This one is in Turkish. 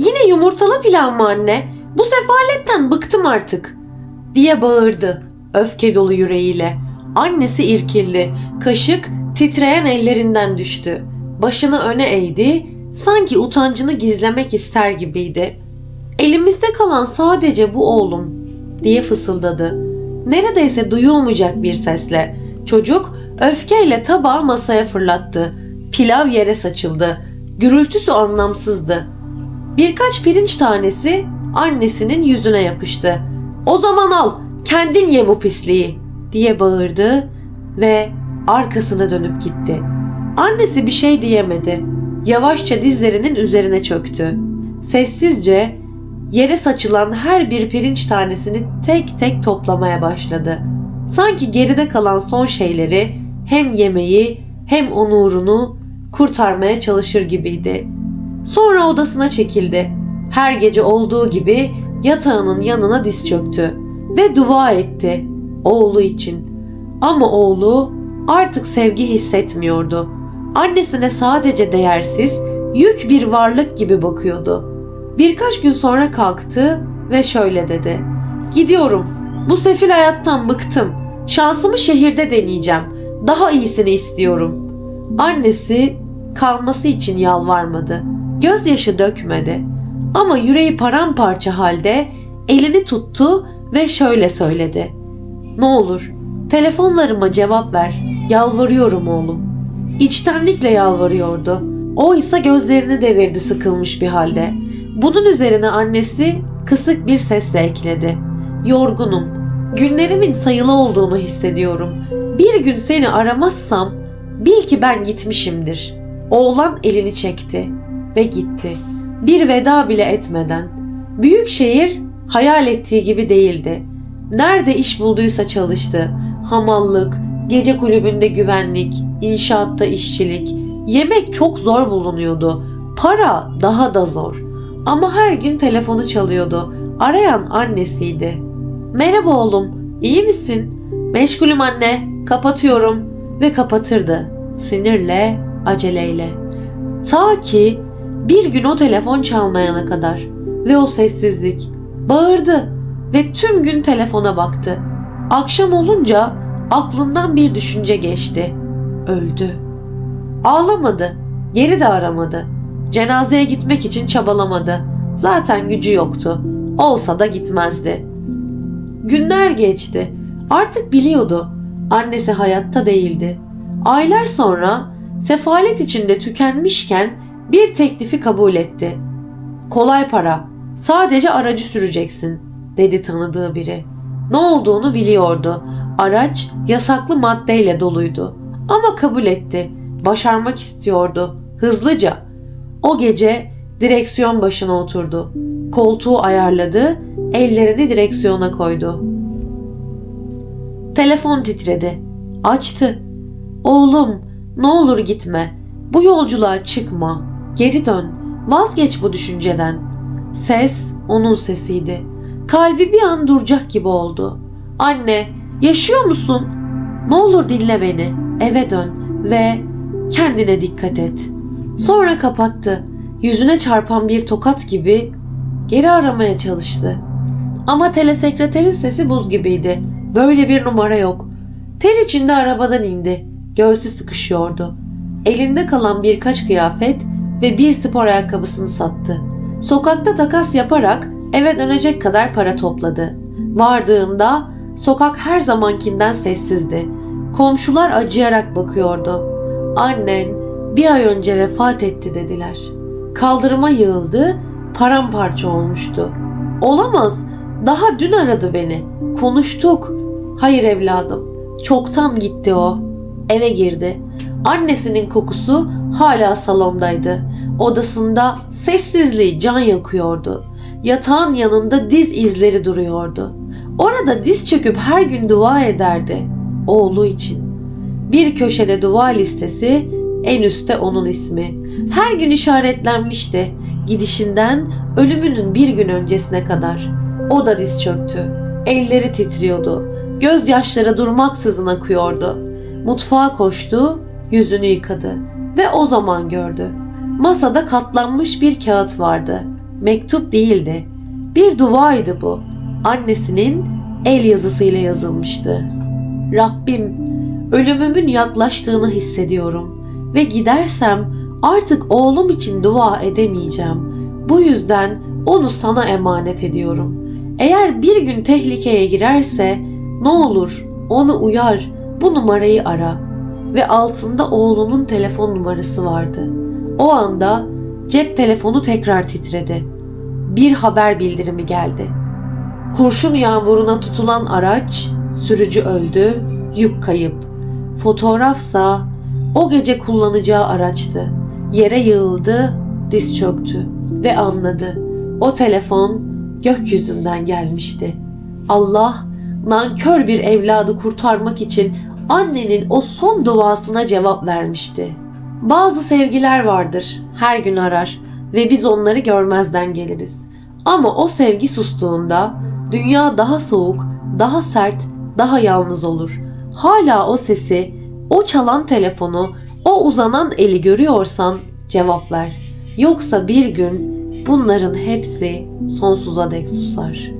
Yine yumurtalı pilav mı anne? Bu sefaletten bıktım artık. Diye bağırdı öfke dolu yüreğiyle. Annesi irkildi. Kaşık titreyen ellerinden düştü. Başını öne eğdi. Sanki utancını gizlemek ister gibiydi. Elimizde kalan sadece bu oğlum diye fısıldadı. Neredeyse duyulmayacak bir sesle. Çocuk öfkeyle tabağı masaya fırlattı. Pilav yere saçıldı. Gürültüsü anlamsızdı. Birkaç pirinç tanesi annesinin yüzüne yapıştı. O zaman al, kendin ye bu pisliği diye bağırdı ve arkasına dönüp gitti. Annesi bir şey diyemedi. Yavaşça dizlerinin üzerine çöktü. Sessizce yere saçılan her bir pirinç tanesini tek tek toplamaya başladı. Sanki geride kalan son şeyleri hem yemeği hem onurunu kurtarmaya çalışır gibiydi. Sonra odasına çekildi. Her gece olduğu gibi yatağının yanına diz çöktü ve dua etti oğlu için. Ama oğlu artık sevgi hissetmiyordu. Annesine sadece değersiz, yük bir varlık gibi bakıyordu. Birkaç gün sonra kalktı ve şöyle dedi. Gidiyorum. Bu sefil hayattan bıktım. Şansımı şehirde deneyeceğim. Daha iyisini istiyorum. Annesi kalması için yalvarmadı. Gözyaşı dökmedi. Ama yüreği paramparça halde elini tuttu ve şöyle söyledi. Ne olur telefonlarıma cevap ver. Yalvarıyorum oğlum. İçtenlikle yalvarıyordu. O ise gözlerini devirdi sıkılmış bir halde. Bunun üzerine annesi kısık bir sesle ekledi. Yorgunum. Günlerimin sayılı olduğunu hissediyorum. Bir gün seni aramazsam bil ki ben gitmişimdir. Oğlan elini çekti ve gitti. Bir veda bile etmeden. Büyük şehir hayal ettiği gibi değildi. Nerede iş bulduysa çalıştı. Hamallık, gece kulübünde güvenlik, inşaatta işçilik. Yemek çok zor bulunuyordu. Para daha da zor. Ama her gün telefonu çalıyordu. Arayan annesiydi. Merhaba oğlum, iyi misin? Meşgulüm anne, kapatıyorum. Ve kapatırdı. Sinirle, aceleyle. Ta ki bir gün o telefon çalmayana kadar. Ve o sessizlik. Bağırdı ve tüm gün telefona baktı. Akşam olunca aklından bir düşünce geçti. Öldü. Ağlamadı. Geri de aramadı. Cenazeye gitmek için çabalamadı. Zaten gücü yoktu. Olsa da gitmezdi. Günler geçti. Artık biliyordu. Annesi hayatta değildi. Aylar sonra sefalet içinde tükenmişken bir teklifi kabul etti. Kolay para. Sadece aracı süreceksin, dedi tanıdığı biri. Ne olduğunu biliyordu. Araç yasaklı maddeyle doluydu. Ama kabul etti. Başarmak istiyordu. Hızlıca. O gece direksiyon başına oturdu. Koltuğu ayarladı, ellerini direksiyona koydu. Telefon titredi. Açtı. Oğlum, ne olur gitme. Bu yolculuğa çıkma. Geri dön. Vazgeç bu düşünceden. Ses onun sesiydi. Kalbi bir an duracak gibi oldu. Anne, yaşıyor musun? Ne olur dinle beni. Eve dön ve kendine dikkat et. Sonra kapattı. Yüzüne çarpan bir tokat gibi geri aramaya çalıştı. Ama telesekreterin sesi buz gibiydi. Böyle bir numara yok. Ter içinde arabadan indi. Göğsü sıkışıyordu. Elinde kalan birkaç kıyafet ve bir spor ayakkabısını sattı. Sokakta takas yaparak eve dönecek kadar para topladı. Vardığında sokak her zamankinden sessizdi. Komşular acıyarak bakıyordu. Annen bir ay önce vefat etti dediler. Kaldırıma yığıldı, paramparça olmuştu. Olamaz, daha dün aradı beni. Konuştuk. Hayır evladım, çoktan gitti o. Eve girdi. Annesinin kokusu hala salondaydı. Odasında sessizliği can yakıyordu. Yatağın yanında diz izleri duruyordu. Orada diz çöküp her gün dua ederdi. Oğlu için. Bir köşede dua listesi, en üstte onun ismi. Her gün işaretlenmişti. Gidişinden ölümünün bir gün öncesine kadar. O da diz çöktü. Elleri titriyordu. Gözyaşları durmaksızın akıyordu. Mutfağa koştu, yüzünü yıkadı ve o zaman gördü. Masada katlanmış bir kağıt vardı. Mektup değildi. Bir duaydı bu. Annesinin el yazısıyla yazılmıştı. Rabbim, ölümümün yaklaştığını hissediyorum ve gidersem artık oğlum için dua edemeyeceğim. Bu yüzden onu sana emanet ediyorum. Eğer bir gün tehlikeye girerse ne olur onu uyar, bu numarayı ara. Ve altında oğlunun telefon numarası vardı. O anda cep telefonu tekrar titredi. Bir haber bildirimi geldi. Kurşun yağmuruna tutulan araç, sürücü öldü, yük kayıp. Fotoğrafsa o gece kullanacağı araçtı. Yere yığıldı, diz çöktü ve anladı. O telefon gökyüzünden gelmişti. Allah nankör bir evladı kurtarmak için annenin o son duasına cevap vermişti. Bazı sevgiler vardır, her gün arar ve biz onları görmezden geliriz. Ama o sevgi sustuğunda dünya daha soğuk, daha sert, daha yalnız olur. Hala o sesi, o çalan telefonu, o uzanan eli görüyorsan cevap ver. Yoksa bir gün bunların hepsi sonsuza dek susar.''